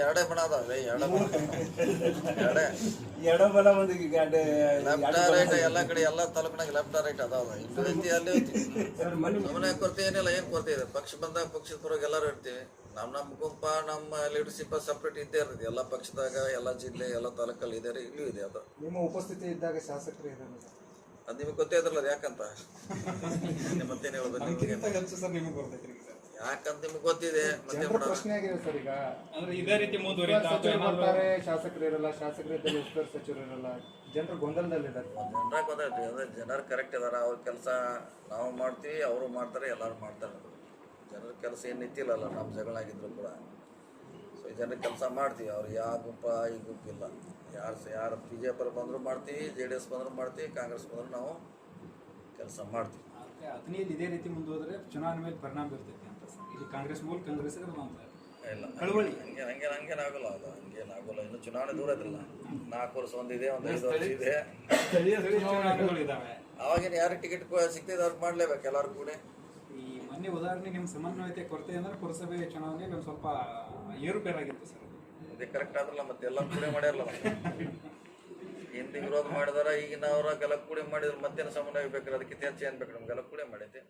ಎರಡೇ ಬಣ ಅದಾವೆ ಎರಡೇ ಬಣ. ಎರಡೇ. ಎಡಬಲ ಒಂದು ಗಾಡಿ ಲೆಫ್ಟ್ ರೈಟ್ ಎಲ್ಲ ಕಡೆ ಎಲ್ಲ ತಾಲೂಕಿನಾಗ ಲೆಫ್ಟ್ ರೈಟ್ ಅದಾವ. ಇಲ್ಲಿ ಐತಿ ಅಲ್ಲಿ ಐತಿ ಸುಮ್ಮನೆ ಕೊರತೆ ಏನಿಲ್ಲ ಏನ್ ಕೊರತೆ ಇದೆ? ಪಕ್ಷ ಬಂದಾಗ ಪಕ್ಷದ ಪರವಾಗಿ ಎಲ್ಲರೂ ಇರ್ತೀವಿ. ನಮ್ ನಮ್ ಗುಂಪ ನಮ್ಮ ಲೀಡರ್ಶಿಪ್ ಸಪ್ರೇಟ್ ಇದ್ದೇ ಇರ್ತದೆ. ಎಲ್ಲಾ ಪಕ್ಷದಾಗ ಎಲ್ಲಾ ಜಿಲ್ಲೆ ಎಲ್ಲಾ ತಾಲೂಕಲ್ಲಿ ಇದೇ ಇಲ್ಲೂ ಇದೆ ಅದು. ನಿಮ್ಮ ಉಪಸ್ಥಿತಿ ಇದ್ದಾಗ ಶಾಸಕರು ಇರಲ್ಲ. ಅದು ನಿಮಗೆ ಗೊತ್ತೇ ಇದ್ರಲ್ಲ ಅದು ಯಾಕಂತ? ಮತ್ತೇನು ಹೇಳೋದು ನಿಮಗೆ ಯಾಕಂತ ನಿಮ್ಗೆ ಗೊತ್ತಿದೆ ಮತ್ತೆ ಜನರ ಪ್ರಶ್ನೆ ಆಗಿದೆ ಸರ್ ಈಗ. ಅಂದ್ರೆ ಇದೇ ರೀತಿ ಮುಂದುವರಿತಾ ಅಥವಾ ಸಚಿವರು ಏನಾದ್ರು ಬರ್ತಾರೆ ಶಾಸಕರು ಇರಲ್ಲ ಶಾಸಕರು ಇದ್ದಲ್ಲಿ ಉಸ್ತುವಾರಿ ಸಚಿವರು ಇರಲ್ಲ ಜನರು ಗೊಂದಲದಲ್ಲಿದ್ದಾರೆ ಜನರ ಗೊತ್ತೈತಿ ಅದೇ ಜನರು ಕರೆಕ್ಟ್ ಇದಾರೆ ಅವ್ರ ಕೆಲಸ ನಾವು ಮಾಡ್ತೀವಿ ಅವರು ಮಾಡ್ತಾರೆ ಎಲ್ಲರೂ ಮಾಡ್ತಾರೆ. ಜನರ ಕೆಲಸ ಏನು ನಿಂತಿಲ್ಲಲ್ಲ ನಮ್ಮ ಜಗಳ ಆಗಿದ್ರು ಕೂಡ ಸೊ ಜನರ ಕೆಲಸ ಮಾಡ್ತೀವಿ ಅವ್ರು ಯಾವ ಗುಂಪ ಈ ಗುಂಪ ಇಲ್ಲ. ಯಾರು ಯಾರು ಬಿ ಜೆ ಪಿ ಬಂದರೂ ಮಾಡ್ತೀವಿ ಜೆ ಡಿ ಎಸ್ ಬಂದರೂ ಮಾಡ್ತೀವಿ ಕಾಂಗ್ರೆಸ್ ಬಂದರೂ ನಾವು ಕೆಲಸ ಮಾಡ್ತೀವಿ. ಅಥಣಿಯಲ್ಲಿ ಇದೇ ರೀತಿ ಮುಂದುವರೆದ್ರೆ ಚುನಾವಣೆ ಮೇಲೆ ಪರಿಣಾಮ ಬೀರ್ತೈತಿ ಅಂತ ಸರ್. ಇಲ್ಲಿ ಕಾಂಗ್ರೆಸ್ ಮೂಲ ಕಾಂಗ್ರೆಸ್ ಇಲ್ಲ ಕಳವಳಿ. ಹಂಗೆ ಹಂಗೆ ಹಂಗೇನಾಗಲ್ಲ ಅದು. ಹಂಗೇನಾಗಲ್ಲ ಇನ್ನು ಚುನಾವಣೆ ದೂರ ಇದ್ರಲ್ಲ. ನಾಲ್ಕು ವರ್ಷ ಒಂದಿದೆ ಒಂದು ಐದು ವರ್ಷ ಇದೆ. ಸ್ಥಳೀಯ ಚುನಾವಣೆಗಳು ಇದಾವೆ. ಅವಾಗಿನ ಯಾರು ಟಿಕೆಟ್ ಸಿಗ್ತಿದೆ ಅವ್ರು ಮಾಡ್ಲೇಬೇಕು ಎಲ್ಲರೂ ಕೂಡ. ಈ ಮೊನ್ನೆ ಉದಾಹರಣೆ ನಿಮ್ಮ ಸಮನ್ವಯತೆ ಕೊರತೆ ಅಂದ್ರೆ ಪುರಸಭೆ ಚುನಾವಣೆಯಲ್ಲಿ ಒಂದು ಸ್ವಲ್ಪ ಏರುಪೇರಾಗಿತ್ತು ಸರ್. ಅದು. ಅದೇ ಕರೆಕ್ಟ್ ಆದ್ರಲ್ಲ ಮತ್ತೆ ಎಲ್ಲ ಕೂಡ ಮಾಡ್ಯಾರಲ್ಲ ಹಿಂದೆ ವಿರೋಧ ಮಾಡಿದಾರ ಈಗಿನ ಅವರ ಎಲ್ಲ ಮಾಡಿದ್ರು ಮಾಡಿದ್ರೆ ಮತ್ತೇನು ಸಮನ್ವಯ ಬೇಕಾದ್ರೆ ಅದಕ್ಕೆ ಹೆಚ್ಚು ಏನ್ ಬೇಕು ನಮ್ಗೆ? ಕೂಡಿ ಮಾಡೈತೆ